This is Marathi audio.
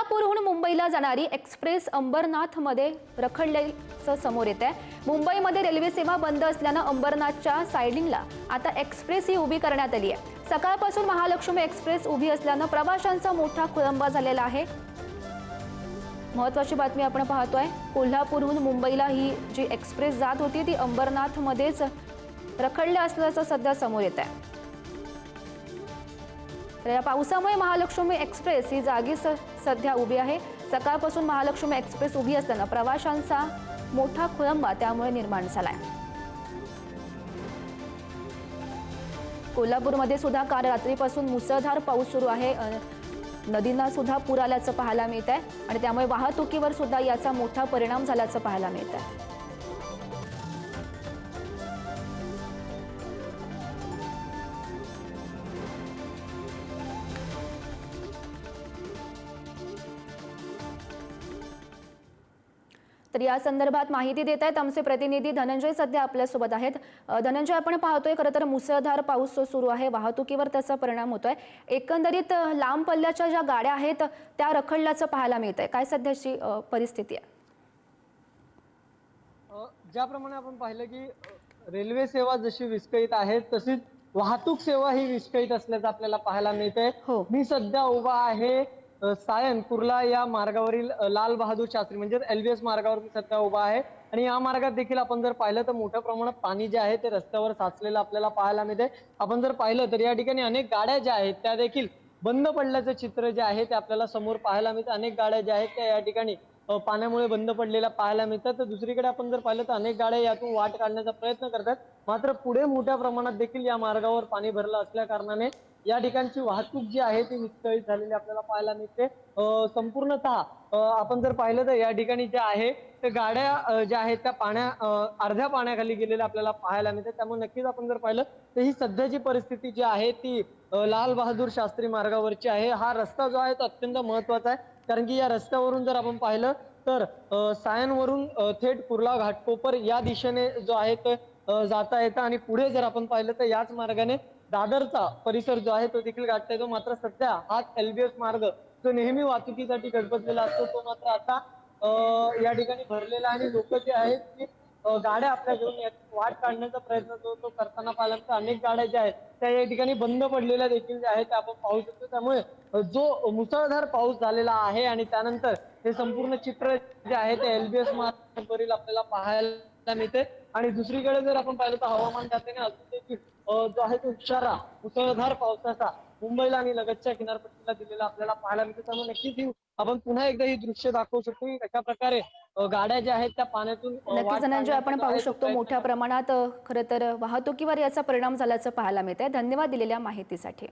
कोल्हापूरहून मुंबईला जाणारी एक्सप्रेस अंबरनाथमध्ये रखडल्याचं समोर येत आहे मुंबईमध्ये रेल्वे सेवा बंद असल्यानं अंबरनाथच्या सायडिंगला आता एक्सप्रेस ही उभी करण्यात आली आहे. सकाळपासून महालक्ष्मी एक्सप्रेस उभी असल्यानं प्रवाशांचा मोठा खोळंबा झालेला आहे. महत्वाची बातमी आपण पाहतोय. कोल्हापूरहून मुंबईला ही जी एक्सप्रेस जात होती ती अंबरनाथमध्येच रखडल्या असल्याचं सध्या समोर येत आहे तर या पावसामुळे महालक्ष्मी एक्सप्रेस ही जागी स सध्या उभी आहे. सकाळपासून महालक्ष्मी एक्सप्रेस उभी असताना प्रवाशांचा मोठा खोळंबा त्यामुळे निर्माण झाला आहे कोल्हापूरमध्ये सुद्धा काल रात्रीपासून मुसळधार पाऊस सुरू आहे. नदींना सुद्धा पूर आल्याचं पाहायला मिळत आहे आणि त्यामुळे वाहतुकीवर सुद्धा याचा मोठा परिणाम झाल्याचं पाहायला मिळत आहे तर या संदर्भात माहिती देत आहेत आमचे प्रतिनिधी धनंजय सध्या आपल्यासोबत आहेत. धनंजय आपण पाहतोय खरं तर मुसळधार पाऊस जो सुरू आहे. वाहतुकीवर त्याचा परिणाम होतोय. एकंदरीत लांब पल्ल्याच्या ज्या गाड्या आहेत त्या रखडल्याचं पाहायला मिळत आहे काय सध्याची परिस्थिती आहे? ज्याप्रमाणे आपण पाहिलं की रेल्वे सेवा जशी विस्कळीत आहे तशीच वाहतूक सेवा ही विस्कळीत असल्याचं आपल्याला पाहायला मिळतंय. हो. मी सध्या उभा आहे सायन कुर्ला या मार्गावरील लाल बहादूर शास्त्री म्हणजे एलबीएस मार्गावर मी सध्या उभा आहे. आणि या मार्गात देखील आपण जर पाहिलं तर मोठ्या प्रमाणात पाणी जे आहे ते रस्त्यावर साचलेलं आपल्याला पाहायला मिळते आपण जर पाहिलं तर या ठिकाणी अनेक गाड्या ज्या आहेत त्या देखील बंद पडल्याचं चित्र जे आहे ते आपल्याला समोर पाहायला मिळतं. अनेक गाड्या ज्या आहेत त्या या ठिकाणी पाण्यामुळे बंद पडलेल्या पाहायला मिळतात. तर दुसरीकडे आपण जर पाहिलं तर अनेक गाड्या यातून वाट काढण्याचा प्रयत्न करतात. मात्र पुढे मोठ्या प्रमाणात देखील या मार्गावर पाणी भरलं असल्या कारणाने या ठिकाणची वाहतूक जी आहे ती विस्कळीत झालेली आपल्याला पाहायला मिळते. संपूर्णतः आपण जर पाहिलं तर या ठिकाणी ज्या आहे ते गाड्या ज्या आहेत त्या पाण्या अर्ध्या पाण्याखाली गेलेल्या आपल्याला पाहायला मिळते. त्यामुळे नक्कीच आपण जर पाहिलं तर ही सध्याची परिस्थिती जी आहे ती लाल बहादूर शास्त्री मार्गावरची आहे. हा रस्ता जो आहे तो अत्यंत महत्त्वाचा आहे. कारण की या रस्त्यावरून जर आपण पाहिलं तर सायनवरून थेट कुर्ला घाटकोपर या दिशेने जो आहे तो जाता येतं आणि पुढे जर आपण पाहिलं तर याच मार्गाने दादरचा परिसर जो आहे तो देखील गाठता येतो. मात्र सध्या हाच एलबीएस मार्ग जो नेहमी वाहतुकीसाठी गडबडलेला असतो तो मात्र आता या ठिकाणी भरलेला आणि लोक जे आहेत ते गाड्या आपल्या घेऊन वाट काढण्याचा प्रयत्न जो तो करताना पाहिला तर अनेक गाड्या ज्या आहेत त्या या ठिकाणी बंद पडलेल्या देखील ज्या आहेत त्या आपण पाहू शकतो. त्यामुळे जो मुसळधार पाऊस झालेला आहे आणि त्यानंतर हे संपूर्ण चित्र जे आहे ते एलबीएस मार्गावरील आपल्याला पाहायला मिळते आणि दुसरीकडे जर आपण पाहिलं तर हवामान खात्याने अजून देखील जो आहे तो इशारा मुसळधार पावसाचा मुंबईला आणि लगतच्या किनारपट्टीला दिलेला आपल्याला पाहायला मिळते. त्यामुळे नक्कीच ही आपण पुन्हा एकदा ही दृश्य दाखवू शकतो की कशा प्रकारे गाड्या ज्या आहेत त्या पाण्यातून नक्कीच धनंजय आपण पाहू शकतो मोठ्या प्रमाणात खरं तर वाहतुकीवर याचा परिणाम झाल्याचं पाहायला मिळत आहे धन्यवाद दिलेल्या माहितीसाठी.